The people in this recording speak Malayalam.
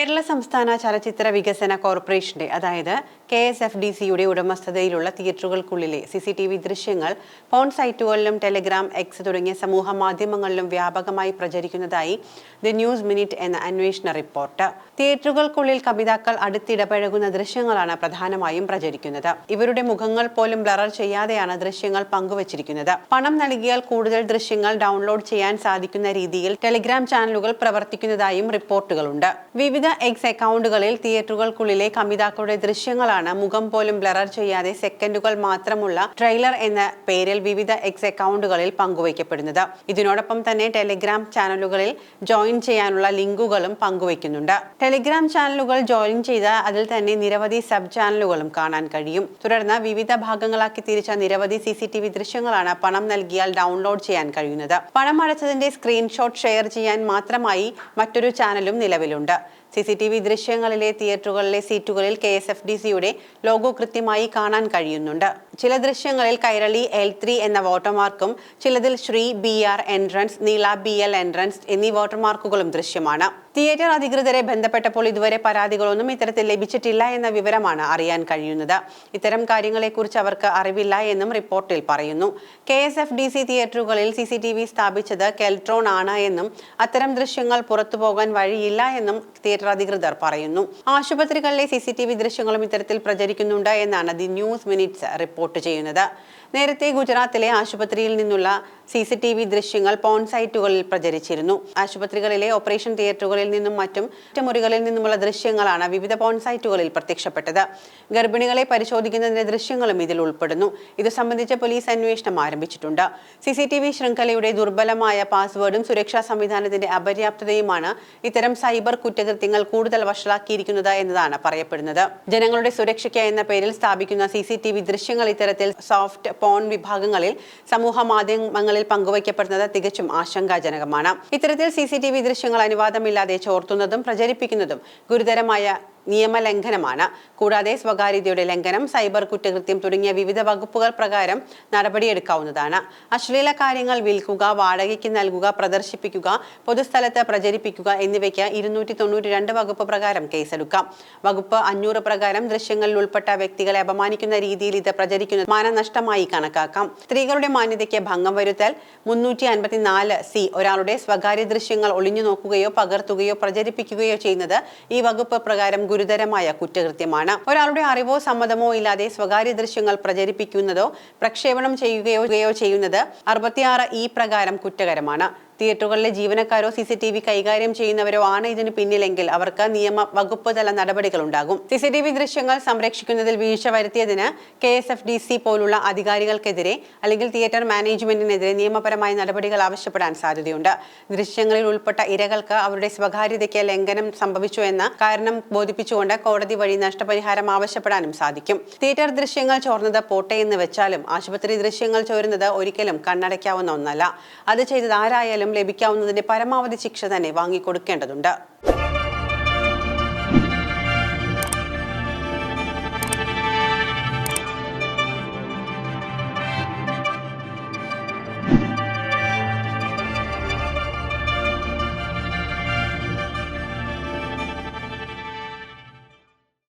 കേരള സംസ്ഥാന ചലച്ചിത്ര വികസന കോർപ്പറേഷന്റെ അതായത് കെ എസ് എഫ് ഡി സിയുടെ ഉടമസ്ഥതയിലുള്ള തിയേറ്ററുകൾക്കുള്ളിലെ സി സി ടി വി ദൃശ്യങ്ങൾ ഫോൺ സൈറ്റുകളിലും ടെലിഗ്രാം എക്സ് തുടങ്ങിയ സമൂഹ മാധ്യമങ്ങളിലും വ്യാപകമായി പ്രചരിക്കുന്നതായി ദി ന്യൂസ് മിനിറ്റ് എന്ന അന്വേഷണ റിപ്പോർട്ട്. തിയേറ്ററുകൾക്കുള്ളിൽ കവിതാക്കൾ അടുത്തിടപഴകുന്ന ദൃശ്യങ്ങളാണ് പ്രധാനമായും പ്രചരിക്കുന്നത്. ഇവരുടെ മുഖങ്ങൾ പോലും ബ്ലറർ ചെയ്യാതെയാണ് ദൃശ്യങ്ങൾ പങ്കുവച്ചിരിക്കുന്നത്. പണം നൽകിയാൽ കൂടുതൽ ദൃശ്യങ്ങൾ ഡൗൺലോഡ് ചെയ്യാൻ സാധിക്കുന്ന രീതിയിൽ ടെലിഗ്രാം ചാനലുകൾ പ്രവർത്തിക്കുന്നതായും റിപ്പോർട്ടുകളുണ്ട്. വിവിധ എക്സ് അക്കൗണ്ടുകളിൽ തിയേറ്ററുകൾക്കുള്ളിലെ കമിതാക്കളുടെ ദൃശ്യങ്ങളാണ്. മുഖം പോലും ബ്ലറർ ചെയ്യാതെ സെക്കൻഡുകൾ മാത്രമുള്ള ട്രെയിലർ എന്ന പേരിൽ വിവിധ എക്സ് അക്കൗണ്ടുകളിൽ പങ്കുവയ്ക്കപ്പെടുന്നത്. ഇതിനോടൊപ്പം തന്നെ ടെലിഗ്രാം ചാനലുകളിൽ ജോയിൻ ചെയ്യാനുള്ള ലിങ്കുകളും പങ്കുവയ്ക്കുന്നുണ്ട്. ടെലിഗ്രാം ചാനലുകൾ ജോയിൻ ചെയ്ത അതിൽ തന്നെ നിരവധി സബ് ചാനലുകളും കാണാൻ കഴിയും. തുടർന്ന് വിവിധ ഭാഗങ്ങളാക്കി തിരിച്ച നിരവധി സി സി ടി വി ദൃശ്യങ്ങളാണ് പണം നൽകിയാൽ ഡൗൺലോഡ് ചെയ്യാൻ കഴിയുന്നത്. പണം അടച്ചതിന്റെ സ്ക്രീൻഷോട്ട് ഷെയർ ചെയ്യാൻ മാത്രമായി മറ്റൊരു ചാനലും നിലവിലുണ്ട്. സി സി ടി വി ദൃശ്യങ്ങളിലെ തിയേറ്ററുകളിലെ സീറ്റുകളിൽ കെ എസ് എഫ് ഡി സിയുടെ ലോഗോ കൃത്യമായി കാണാൻ കഴിയുന്നുണ്ട്. ചില ദൃശ്യങ്ങളിൽ കൈരളി എൽ ത്രീ എന്ന വോട്ടർമാർക്കും ചിലതിൽ ശ്രീ ബി ആർ എൻട്രൻസ് നീല ബി എൽ എൻട്രൻസ് എന്നീ വോട്ടർമാർക്കുകളും ദൃശ്യമാണ്. തിയേറ്റർ അധികൃതരെ ബന്ധപ്പെട്ടപ്പോൾ ഇതുവരെ പരാതികളൊന്നും ഇത്തരത്തിൽ ലഭിച്ചിട്ടില്ല എന്ന വിവരമാണ് അറിയാൻ കഴിയുന്നത്. ഇത്തരം കാര്യങ്ങളെക്കുറിച്ച് അവർക്ക് അറിവില്ല എന്നും റിപ്പോർട്ടിൽ പറയുന്നു. K S F D C തിയേറ്ററുകളിൽ സി സി ടി വി സ്ഥാപിച്ചത് കെൽട്രോൺ ആണ് എന്നും അത്തരം ദൃശ്യങ്ങൾ പുറത്തു പോകാൻ വഴിയില്ല എന്നും തിയേറ്റർ അധികൃതർ പറയുന്നു. ആശുപത്രികളിലെ സി സി ടി വി ദൃശ്യങ്ങളും ഇത്തരത്തിൽ പ്രചരിക്കുന്നുണ്ട് എന്നാണ് ദി ന്യൂസ് മിനിറ്റ്സ് റിപ്പോർട്ട് ചെയ്യുന്നത്. നേരത്തെ ഗുജറാത്തിലെ ആശുപത്രിയിൽ നിന്നുള്ള സി സി ടി വി ദൃശ്യങ്ങൾ പോൺ സൈറ്റുകളിൽ പ്രചരിച്ചിരുന്നു. ആശുപത്രികളിലെ ഓപ്പറേഷൻ തിയേറ്ററുകളിൽ നിന്നും മറ്റും മുറികളിൽ നിന്നുമുള്ള ദൃശ്യങ്ങളാണ് വിവിധ പോൺ സൈറ്റുകളിൽ പ്രത്യക്ഷപ്പെട്ടത്. ഗർഭിണികളെ പരിശോധിക്കുന്നതിന്റെ ദൃശ്യങ്ങളും ഇതിൽ ഉൾപ്പെടുന്നു. ഇത് സംബന്ധിച്ച് പോലീസ് അന്വേഷണം ആരംഭിച്ചിട്ടുണ്ട്. സി സി ടി വി ശൃംഖലയുടെ ദുർബലമായ പാസ്വേഡും സുരക്ഷാ സംവിധാനത്തിന്റെ അപര്യാപ്തതയുമാണ് ഇത്തരം സൈബർ കുറ്റകൃത്യങ്ങൾ കൂടുതൽ വഷളാക്കിയിരിക്കുന്നത് എന്നതാണ് പറയപ്പെടുന്നത്. ജനങ്ങളുടെ സുരക്ഷയ്ക്ക് എന്ന പേരിൽ സ്ഥാപിക്കുന്ന സി സി ടി വി ദൃശ്യങ്ങൾ ഇത്തരത്തിൽ സോഫ്റ്റ് പോൺ വിഭാഗങ്ങളിൽ സമൂഹ മാധ്യമങ്ങളിൽ പങ്കുവയ്ക്കപ്പെടുന്നത് തികച്ചും ആശങ്കാജനകമാണ്. ഇത്തരത്തിൽ സി സി ടി വി ദൃശ്യങ്ങൾ അനുവാദമില്ലാതെ ചോർത്തുന്നതും പ്രചരിപ്പിക്കുന്നതും ഗുരുതരമായ നിയമലംഘനമാണ്. കൂടാതെ സ്വകാര്യതയുടെ ലംഘനം സൈബർ കുറ്റകൃത്യം തുടങ്ങിയ വിവിധ വകുപ്പുകൾ പ്രകാരം നടപടിയെടുക്കാവുന്നതാണ്. അശ്ലീല കാര്യങ്ങൾ വിൽക്കുക വാടകയ്ക്ക് നൽകുക പ്രദർശിപ്പിക്കുക പൊതുസ്ഥലത്ത് പ്രചരിപ്പിക്കുക എന്നിവയ്ക്ക് ഇരുന്നൂറ്റി തൊണ്ണൂറ്റി രണ്ട് വകുപ്പ് പ്രകാരം കേസെടുക്കാം. വകുപ്പ് അഞ്ഞൂറ് പ്രകാരം ദൃശ്യങ്ങളിൽ ഉൾപ്പെട്ട വ്യക്തികളെ അപമാനിക്കുന്ന രീതിയിൽ ഇത് പ്രചരിക്കുന്നത് മാനനഷ്ടമായി കണക്കാക്കാം. സ്ത്രീകളുടെ മാന്യതയ്ക്ക് ഭംഗം വരുത്തൽ മുന്നൂറ്റി അൻപത്തിനാല് സി ഒരാളുടെ സ്വകാര്യ ദൃശ്യങ്ങൾ ഒളിഞ്ഞു നോക്കുകയോ പകർത്തുകയോ പ്രചരിപ്പിക്കുകയോ ചെയ്യുന്നത് ഈ വകുപ്പ് പ്രകാരം ഗുരുതരമായ കുറ്റകൃത്യമാണ്. ഒരാളുടെ അറിവോ സമ്മതമോ ഇല്ലാതെ സ്വകാര്യ ദൃശ്യങ്ങൾ പ്രചരിപ്പിക്കുന്നതോ പ്രക്ഷേപണം ചെയ്യുകയോ ചെയ്യുന്നത് അറുപത്തിയാറ് ഈ പ്രകാരം കുറ്റകരമാണ്. തിയേറ്ററുകളിലെ ജീവനക്കാരോ സി സി ടി വി കൈകാര്യം ചെയ്യുന്നവരോ ആണ് ഇതിന് പിന്നിലെങ്കിൽ അവർക്ക് നിയമ വകുപ്പ് തല നടപടികൾ ഉണ്ടാകും സി സി ടി വി ദൃശ്യങ്ങൾ സംരക്ഷിക്കുന്നതിൽ വീഴ്ച വരുത്തിയതിന് K S F D C പോലുള്ള അധികാരികൾക്കെതിരെ അല്ലെങ്കിൽ തിയേറ്റർ മാനേജ്മെന്റിനെതിരെ നിയമപരമായ നടപടികൾ ആവശ്യപ്പെടാൻ സാധ്യതയുണ്ട്. ദൃശ്യങ്ങളിൽ ഉൾപ്പെട്ട ഇരകൾക്ക് അവരുടെ സ്വകാര്യതയ്ക്ക് ലംഘനം സംഭവിച്ചു എന്ന കാരണം ബോധിപ്പിച്ചുകൊണ്ട് കോടതി വഴി നഷ്ടപരിഹാരം ആവശ്യപ്പെടാനും സാധിക്കും. തിയേറ്റർ ദൃശ്യങ്ങൾ ചോർന്നത് പോട്ടെ എന്ന് വെച്ചാലും ആശുപത്രി ദൃശ്യങ്ങൾ ചോരുന്നത് ഒരിക്കലും കണ്ണടയ്ക്കാവുന്ന ഒന്നല്ല. അത് ചെയ്തത് ആരായാലും ലഭിക്കാവുന്നതിന്റെ പരമാവധി ശിക്ഷ തന്നെ വാങ്ങിക്കൊടുക്കേണ്ടതുണ്ട്